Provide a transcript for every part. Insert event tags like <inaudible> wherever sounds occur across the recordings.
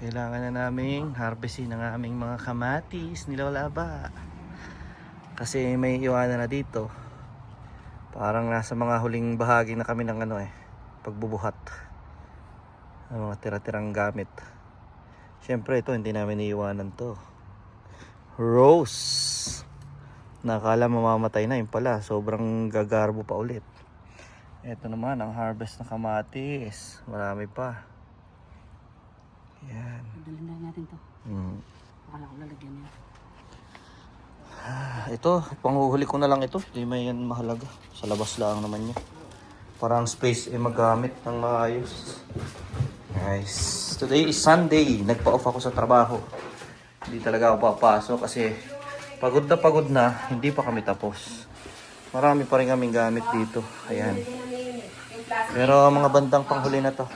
Kailangan na naming harvestin ang aming mga kamatis nilalaba. Kasi may iwanan na dito. Parang nasa mga huling bahagi na kami ng ano eh, pagbubuhat. Ang mga tira-tirang gamit. Siyempre ito hindi namin iiwanan to. Rose. Nakala mamamatay na yun pala. Sobrang gagarbo pa ulit. Ito naman ang harvest ng kamatis. Marami pa. Yan. Na natin to. Mm. Akala ko lalagyan niya. Ah, Ito, panghuhuli ko na lang ito. Hindi may yan mahalaga. Sa labas lang naman niya. Para ang space ay magamit ng maayos. Guys, today is Sunday. Nagpa-off ako sa trabaho. Hindi talaga ako papasok kasi pagod na pagod na. Hindi pa kami tapos. Marami pa rin kaming gamit dito. Ayan. Pero mga bandang panghuli na to.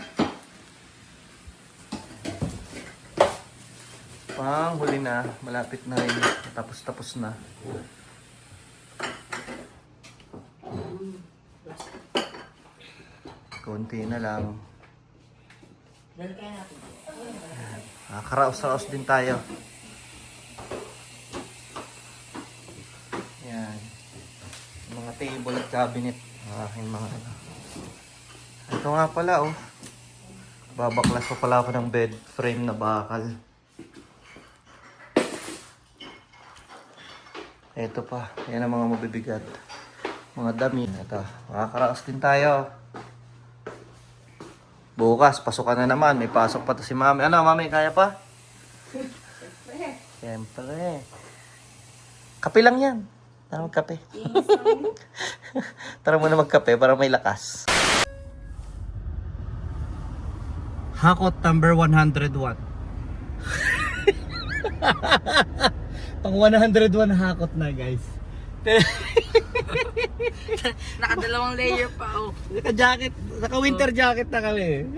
Panghuli na. Malapit na rin. Tapos-tapos na. Konti na lang. Ah, karaos-raos din tayo. Yan. Mga table at cabinet. Aking mga ano. Ito nga pala oh. Babaklas ko pala ako ng bed frame na bakal. Ito pa. Yan ang mga mabibigat. Mga dami. Ito. Makakaraos din tayo. Bukas, pasukan na naman. May pasok pa to si mami. Ano, mami, kaya pa? Siyempre. Kape lang yan. Tara magkape. Tara muna magkape para may lakas. Hakot number 101. <laughs> Pang 101 hakot na guys. <laughs> Nakadalawang layer pa oh. Naka-jacket, naka-winter jacket na kami.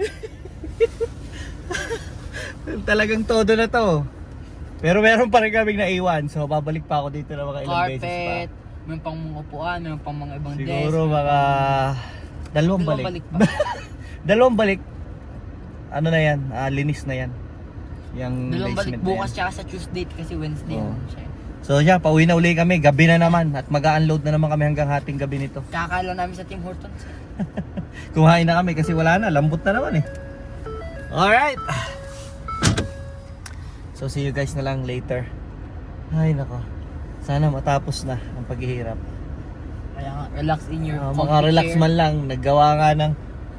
<laughs> Talagang todo na to. Pero meron pa rin kaming naiwan. So babalik pa ako dito na mga ilang beses pa. Carpet, may pang mga upuan, may pang mga ibang desk. Siguro mga dalawang Dalawang balik. balik pa. <laughs> dalawang balik. Ano na yan? Ah, linis na yan. Yung Dalawang balik basement na bukas yan. tsaka sa Tuesday kasi Wednesday. Oo. ano siya. So siya, pauwi na uli kami. Gabi na naman. At mag-unload na naman kami hanggang hating gabi nito. <laughs> Kakala namin sa Tim Hortons. Kumain na kami kasi wala na. Lambot na naman eh. Alright. So see you guys na lang later. Ay nako. Sana matapos na ang paghihirap. Kaya nga, relax in your Ah, comfy Maka-relax chair. man lang. Naggawa nga ng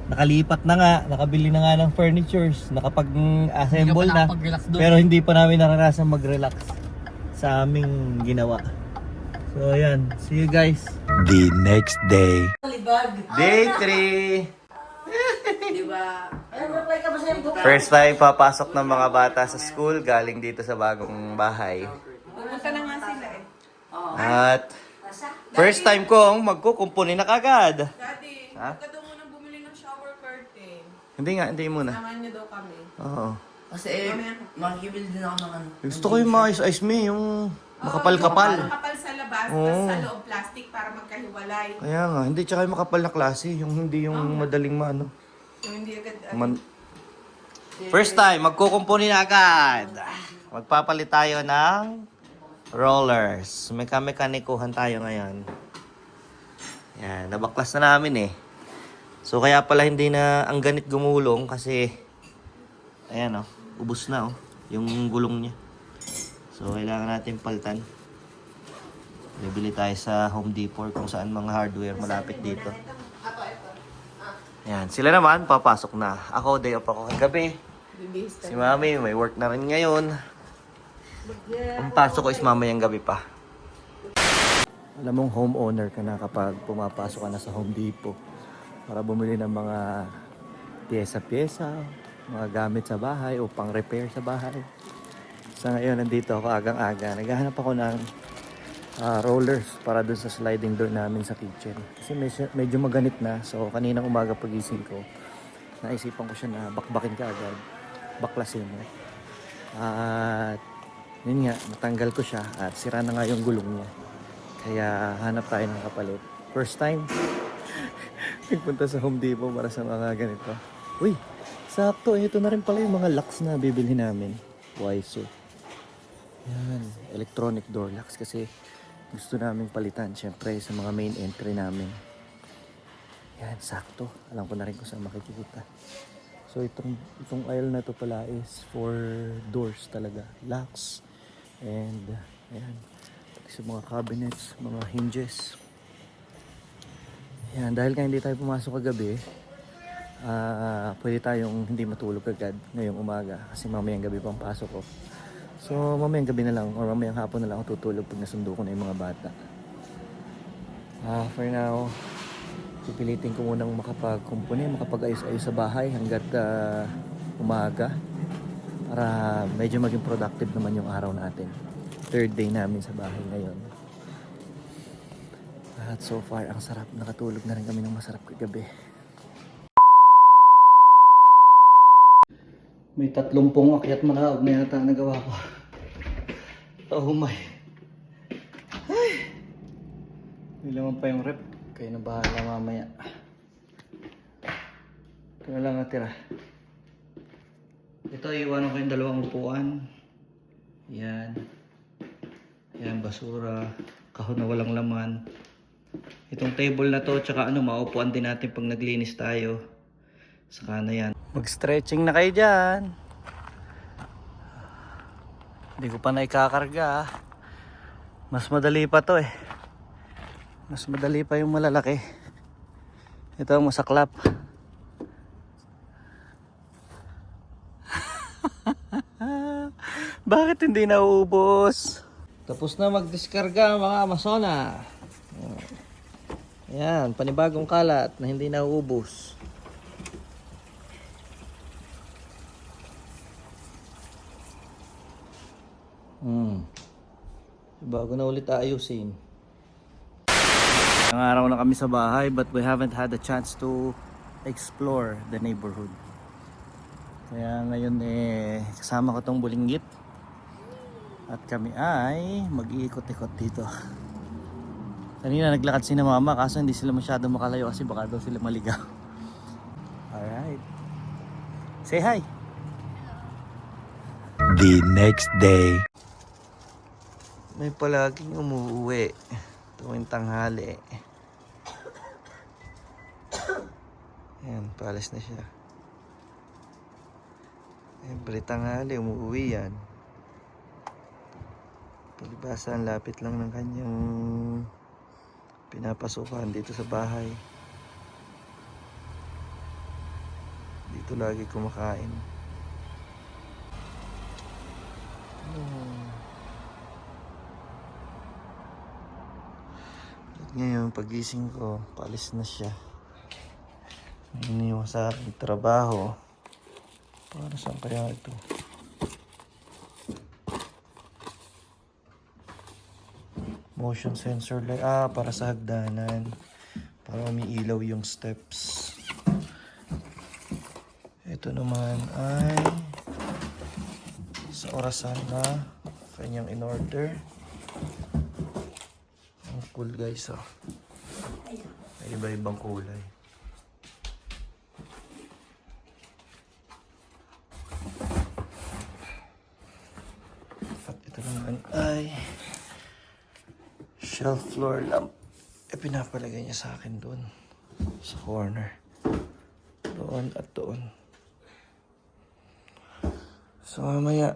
nakalipat na nga, nakabili na nga ng furnitures, nakapag-assemble pa na. Pero hindi pa namin naranasan mag-relax sa aming ginawa. So ayan, see you guys. the next day. Day 3. Di ba? First time papasok ng mga bata sa school galing dito sa bagong bahay. Pumunta na nga sila eh. At first time kong magkukumpuni na kagad. Daddy, Ha? huwag ka daw munang bumili ng shower curtain. Hindi nga, hindi muna. Samahan niyo daw kami. Oo. Kasi eh, makikibili din ako ng ano. Gusto ko yung mga ice-ice me, yung makapal-kapal. Makapal sa labas, Oo. tapos sa loob plastic para magkahiwalay. Kaya nga, hindi tsaka yung makapal na klase, yung hindi yung madaling maano. So hindi agad, ano, Man- First time, magkukumpuni na agad. Magpapalit tayo ng rollers. Meka-mekanikuhan tayo ngayon. Yan, nabaklas na namin eh. So kaya pala hindi na ang ganit gumulong kasi ayan oh, ubos na oh, yung gulong niya. So kailangan natin paltan. Bibili tayo sa Home Depot kung saan mga hardware malapit dito. Yan, sila naman papasok na. Ako day off ako kagabi. Si Mami may work na rin ngayon. Ang pasok ko is mamayang gabi pa. Alam mong homeowner ka na kapag pumapasok ka na sa Home Depot para bumili ng mga pyesa-pyesa, mga gamit sa bahay o pang repair sa bahay. Sa ngayon, nandito ako agang-aga. Naghahanap ako ng ah, rollers para dun sa sliding door namin sa kitchen. Kasi medyo, medyo maganit na. So, kaninang umaga pagising ko, naisipan ko siya na bakbakin ka agad. Baklasin mo. At yun nga, natanggal ko siya at sira na nga yung gulong niya. Kaya hanap tayo ng kapalit. First time, nagpunta sa Home Depot para sa mga ganito. Uy, sakto. Ito na rin pala yung mga locks na bibili namin. Wiser. Yan. Electronic door locks kasi gusto namin palitan. Siyempre sa mga main entry namin. Yan, sakto. Alam ko na rin kung saan makikita. So itong, itong aisle na to pala is for doors talaga. Locks. And ayan. Sa mga cabinets, mga hinges. Yan, dahil nga hindi tayo pumasok kagabi, ah pwede tayong hindi matulog agad ngayong umaga kasi mamayang gabi pang pasok ko. So mamayang gabi na lang or mamayang hapon na lang ako tutulog pag nasundo ko na yung mga bata. Ah, for now, pipilitin ko munang makapag-kumpuni, makapag-ayos-ayos sa bahay hanggat ah, umaga para medyo maging productive naman yung araw natin. Third day namin sa bahay ngayon. At so far, ang sarap. Nakatulog na rin kami ng masarap kagabi. May tatlong pong akyat manaog na yata nagawa ko. Oh my. Ay. May laman pa yung rep. Kayo na bahala mamaya. Ito na lang natira. Ito, iwanan ko yung dalawang upuan. Yan. Yan, basura. Kahon na walang laman. Itong table na to, tsaka ano, maupuan din natin pag naglinis tayo. Saka na yan. Mag-stretching na kayo dyan. Hindi ko pa na ikakarga. ah. Mas madali pa to eh. Mas madali pa yung malalaki. Ito masaklap. <laughs> Bakit hindi nauubos? Tapos na magdiskarga mga Amazona. Ayan, panibagong kalat na hindi nauubos. Hmm. Bago na ulit ayusin. Ang araw na kami sa bahay but we haven't had the chance to explore the neighborhood. Kaya ngayon eh kasama ko tong bulinggit. At kami ay mag-iikot-ikot dito. Kanina naglakad si na mama kaso hindi sila masyado makalayo kasi baka daw sila maligaw. Alright. Say hi. The next day. May palaging umuwi tuwing tanghali. Ayan, palis na siya. Every tanghali, umuwi yan. Palibasa, lapit lang ng kanyang pinapasukan dito sa bahay. Dito lagi kumakain. Hmm. At ngayon, pagising ko, paalis na siya. Iniwan sa trabaho. Para saan kaya ito? Motion sensor light. Ah, para sa hagdanan. Para umiilaw yung steps. Ito naman ay sa orasan na kanyang in order. Ang cool guys oh. May iba-ibang kulay. At ito naman ay shelf floor lamp. E pinapalagay niya sa akin doon. Sa corner. Doon at doon. So mamaya,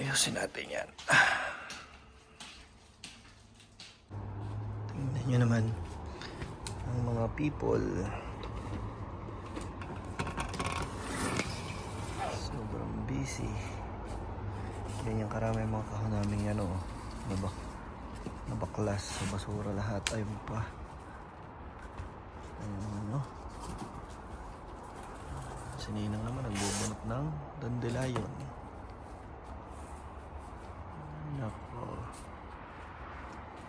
ayusin natin yan. Tingnan nyo naman ang mga people. Sobrang busy. Yan yung karami mga kahon namin yan o. Nabak nabaklas sa basura lahat. Ayun pa. Ayun ano. Si Ninang naman nagbubunot ng dandelion. Nako.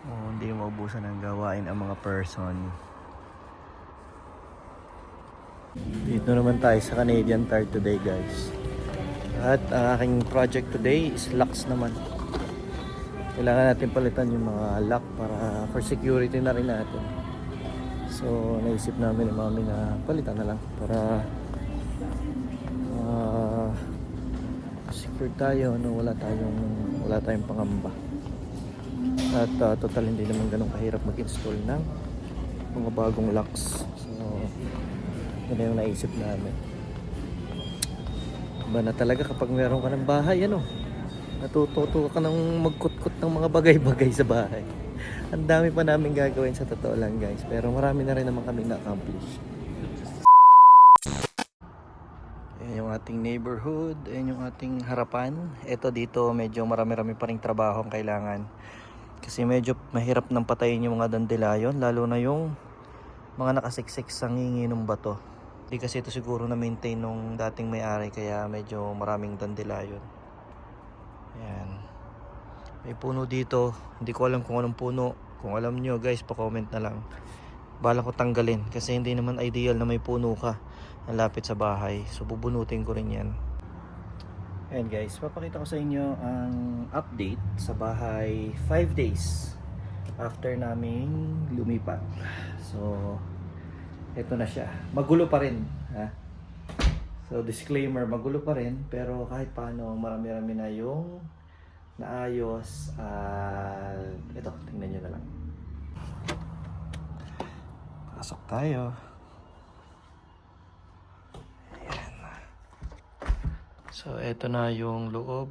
Oh, hindi maubusan ng gawain ang mga person. Dito naman tayo sa Canadian Tire today guys. At ang aking project today is locks naman. Kailangan natin palitan yung mga lock para for security na rin natin. So naisip namin ni mami na palitan na lang para preferred tayo, no? wala tayong wala tayong pangamba. At ah, total hindi naman ganun kahirap mag-install ng mga bagong locks. So, yun yung naisip namin. Ba na talaga kapag meron ka ng bahay, ano, natututo ka ng magkutkot ng mga bagay-bagay sa bahay. Ang dami pa namin gagawin sa totoo lang guys. Pero marami na rin naman kaming na-accomplish. Ayan yung ating neighborhood. Ayan yung ating harapan. Ito dito medyo marami-rami pa rin trabaho ang kailangan. Kasi medyo mahirap nang patayin yung mga dandelion. Lalo na yung mga nakasiksik sa ngingi ng bato. Hindi kasi ito siguro na maintain nung dating may-ari kaya medyo maraming dandelion. Ayan. May puno dito. Hindi ko alam kung anong puno. Kung alam nyo guys, pa-comment na lang. Bala ko tanggalin kasi hindi naman ideal na may puno ka lapit sa bahay. So bubunutin ko rin yan. Ayan guys, papakita ko sa inyo ang update sa bahay 5 days after naming lumipat. So, eto na siya. Magulo pa rin. Ha? So, disclaimer, magulo pa rin. Pero kahit paano, marami-rami na yung naayos. At ito, tingnan nyo na lang. Pasok tayo. Ayan. So, eto na yung loob.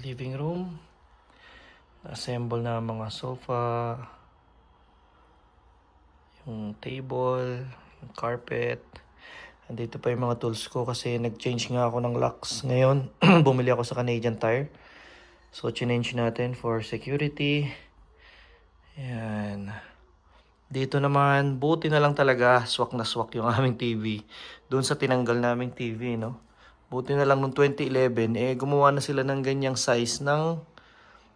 Living room. Assemble na mga sofa. Yung table. Yung carpet. Andito pa yung mga tools ko kasi nag-change nga ako ng locks. Ngayon, <clears throat> bumili ako sa Canadian Tire. So, change natin for security. Ayan. Dito naman, buti na lang talaga, swak na swak yung <laughs> aming TV. Doon sa tinanggal naming TV, no? Buti na lang nung 2011, eh, gumawa na sila ng ganyang size ng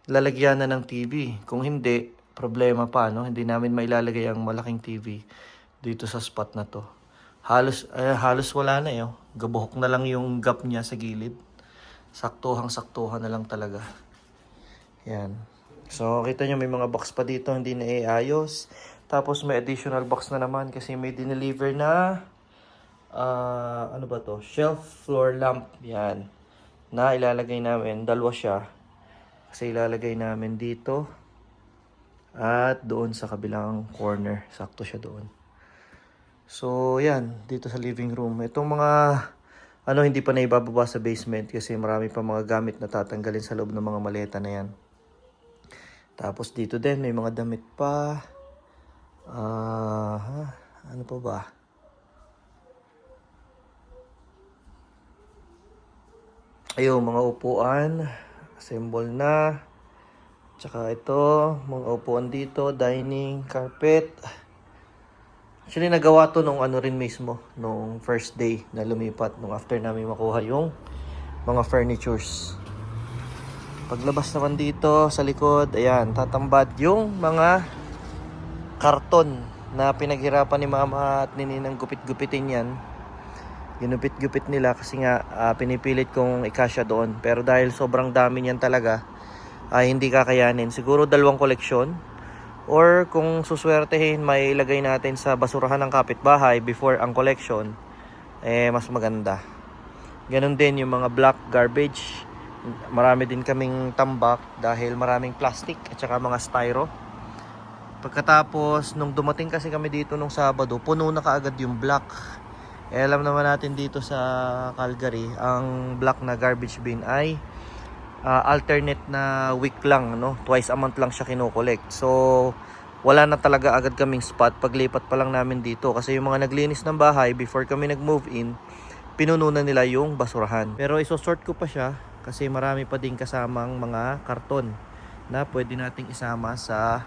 lalagyanan ng TV. Kung hindi, problema pa, no? Hindi namin mailalagay ang malaking TV dito sa spot na to. Halos, eh, halos wala na, yo. Gabuhok na lang yung gap niya sa gilid. Saktuhang saktuhan na lang talaga. Yan. So, kita nyo may mga box pa dito hindi na iayos. Tapos may additional box na naman kasi may dineliver na ah, ano ba to? Shelf floor lamp. Yan. Na ilalagay namin. Dalawa siya. Kasi ilalagay namin dito. At doon sa kabilang corner. Sakto siya doon. So, yan. Dito sa living room. Itong mga ano hindi pa na ibababa sa basement kasi marami pa mga gamit na tatanggalin sa loob ng mga maleta na yan. Tapos dito din may mga damit pa. Ha? ano pa ba? Ayun, mga upuan. Assemble na. Tsaka ito, mga upuan dito, dining, carpet. Actually, nagawa to nung ano rin mismo, nung first day na lumipat, nung after namin makuha yung mga furnitures. Paglabas naman dito sa likod, ayan, tatambad yung mga karton na pinaghirapan ni mama at ni ninang gupit-gupitin yan. Ginupit-gupit nila kasi nga ah, pinipilit kong ikasya doon. Pero dahil sobrang dami niyan talaga, ay hindi kakayanin. Siguro dalawang koleksyon. Or kung suswertehin, may ilagay natin sa basurahan ng kapitbahay before ang collection, eh mas maganda. Ganon din yung mga black garbage. Marami din kaming tambak dahil maraming plastic at saka mga styro. Pagkatapos, nung dumating kasi kami dito nung Sabado, puno na kaagad yung black. Eh, alam naman natin dito sa Calgary, ang black na garbage bin ay ah, alternate na week lang, no? Twice a month lang siya kinokollect. So, wala na talaga agad kaming spot paglipat pa lang namin dito kasi yung mga naglinis ng bahay before kami nag-move in, pinuno na nila yung basurahan. Pero isosort ko pa siya kasi marami pa din kasamang mga karton na pwede nating isama sa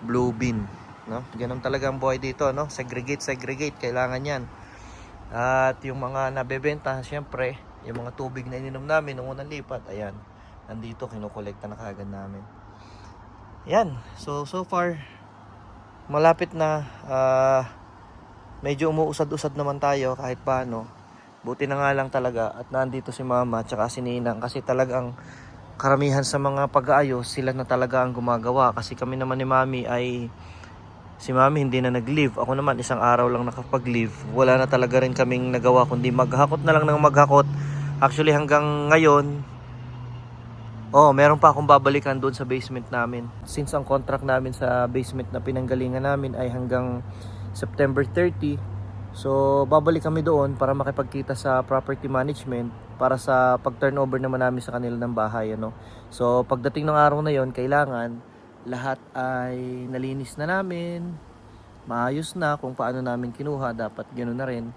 blue bin, no? Ganun talaga ang buhay dito, no? Segregate, segregate, kailangan 'yan. At yung mga nabebenta, syempre, yung mga tubig na ininom namin nung unang lipat, ayan, nandito, kinukolekta na kagad namin. Yan, so, so far, malapit na, ah, medyo umuusad-usad naman tayo kahit paano. Buti na nga lang talaga at nandito si mama at saka si ninang kasi talagang karamihan sa mga pag-aayos sila na talaga ang gumagawa kasi kami naman ni mami ay Si mami hindi na nag-leave. Ako naman isang araw lang nakapag-leave. Wala na talaga rin kaming nagawa kundi maghakot na lang ng maghakot. Actually hanggang ngayon, Oh, meron pa akong babalikan doon sa basement namin. Since ang contract namin sa basement na pinanggalingan namin ay hanggang September 30, so babalik kami doon para makipagkita sa property management para sa pag-turnover naman namin sa kanila ng bahay, ano. So pagdating ng araw na 'yon, kailangan lahat ay nalinis na namin, maayos na kung paano namin kinuha, dapat ganoon na rin.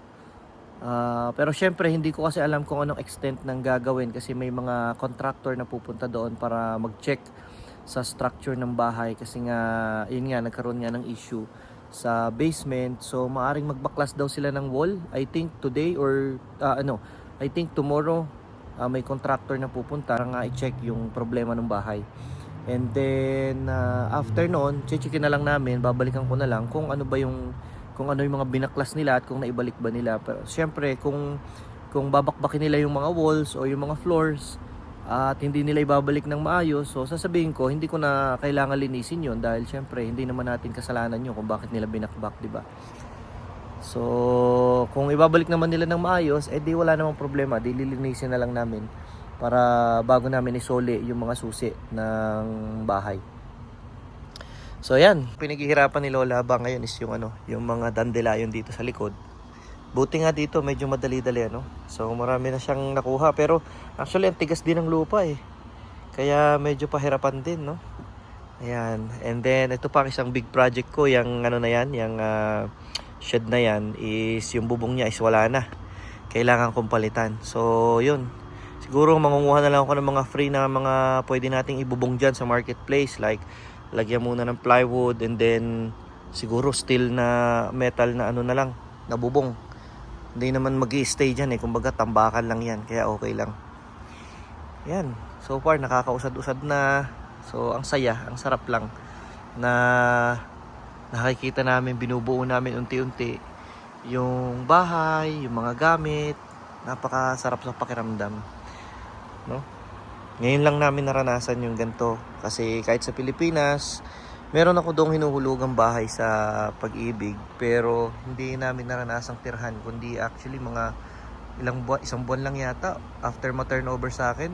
Ah, pero syempre hindi ko kasi alam kung anong extent ng gagawin kasi may mga contractor na pupunta doon para mag-check sa structure ng bahay kasi nga yun nga nagkaroon nga ng issue sa basement. So maaring magbaklas daw sila ng wall. I think today or ah, ano I think tomorrow ah, may contractor na pupunta para nga i-check yung problema ng bahay. And then ah, after noon checkin na lang namin babalikan ko na lang kung ano ba yung kung ano yung mga binaklas nila at kung naibalik ba nila. Pero syempre, kung kung babakbakin nila yung mga walls o yung mga floors at hindi nila ibabalik ng maayos, so sasabihin ko, hindi ko na kailangan linisin yon dahil syempre, hindi naman natin kasalanan yun kung bakit nila binakbak, di ba? So, kung ibabalik naman nila ng maayos, eh di wala namang problema, di lilinisin na lang namin para bago namin isoli yung mga susi ng bahay. So yan, pinaghihirapan ni Lola ba ngayon is yung ano, yung mga dandelion dito sa likod. Buti nga dito medyo madali-dali ano. So marami na siyang nakuha pero actually ang tigas din ng lupa eh. Kaya medyo pahirapan din no. Ayan, and then ito pa ang isang big project ko, yung ano na yan, yung ah, shed na yan is yung bubong niya is wala na. Kailangan kong palitan. So yun, siguro mangunguha na lang ako ng mga free na mga pwede nating ibubong dyan sa marketplace like lagyan muna ng plywood and then siguro steel na metal na ano na lang na bubong. Hindi naman mag stay dyan eh. Kumbaga tambakan lang yan. Kaya okay lang. Yan. So far nakakausad-usad na. So ang saya. Ang sarap lang. Na nakikita namin binubuo namin unti-unti yung bahay yung mga gamit. Napakasarap sa pakiramdam. No ngayon lang namin naranasan yung ganito. Kasi kahit sa Pilipinas, meron ako doong hinuhulugang bahay sa pag-ibig. Pero hindi namin naranasang tirhan. Kundi actually mga ilang buwan, isang buwan lang yata after ma-turnover sa akin.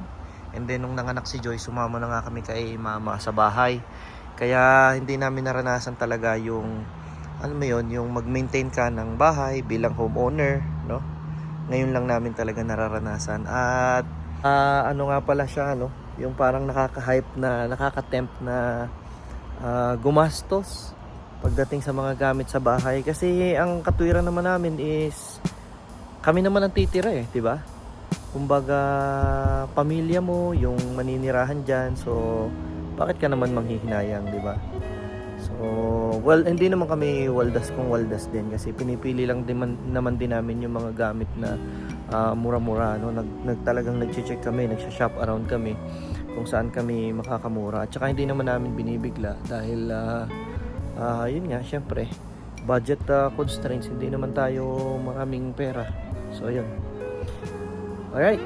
And then nung nanganak si Joy, sumama na nga kami kay mama sa bahay. Kaya hindi namin naranasan talaga yung ano mo yun, yung mag-maintain ka ng bahay bilang homeowner, no? Ngayon lang namin talaga nararanasan. At Ah, ano nga pala siya, no? Yung parang nakaka-hype na, nakaka-tempt na ah, gumastos pagdating sa mga gamit sa bahay. Kasi ang katwiran naman namin is kami naman ang titira eh, di ba? Kumbaga, pamilya mo, yung maninirahan dyan. So, bakit ka naman manghihinayang, di ba? So, well, hindi naman kami waldas kung waldas din kasi pinipili lang din man- naman din namin yung mga gamit na ah, mura-mura no? Nag, nag talagang nagche-check kami nagsha-shop around kami kung saan kami makakamura. At saka hindi naman namin binibigla dahil ah, ah, yun nga syempre budget ah, constraints hindi naman tayo maraming pera. So yun. Alright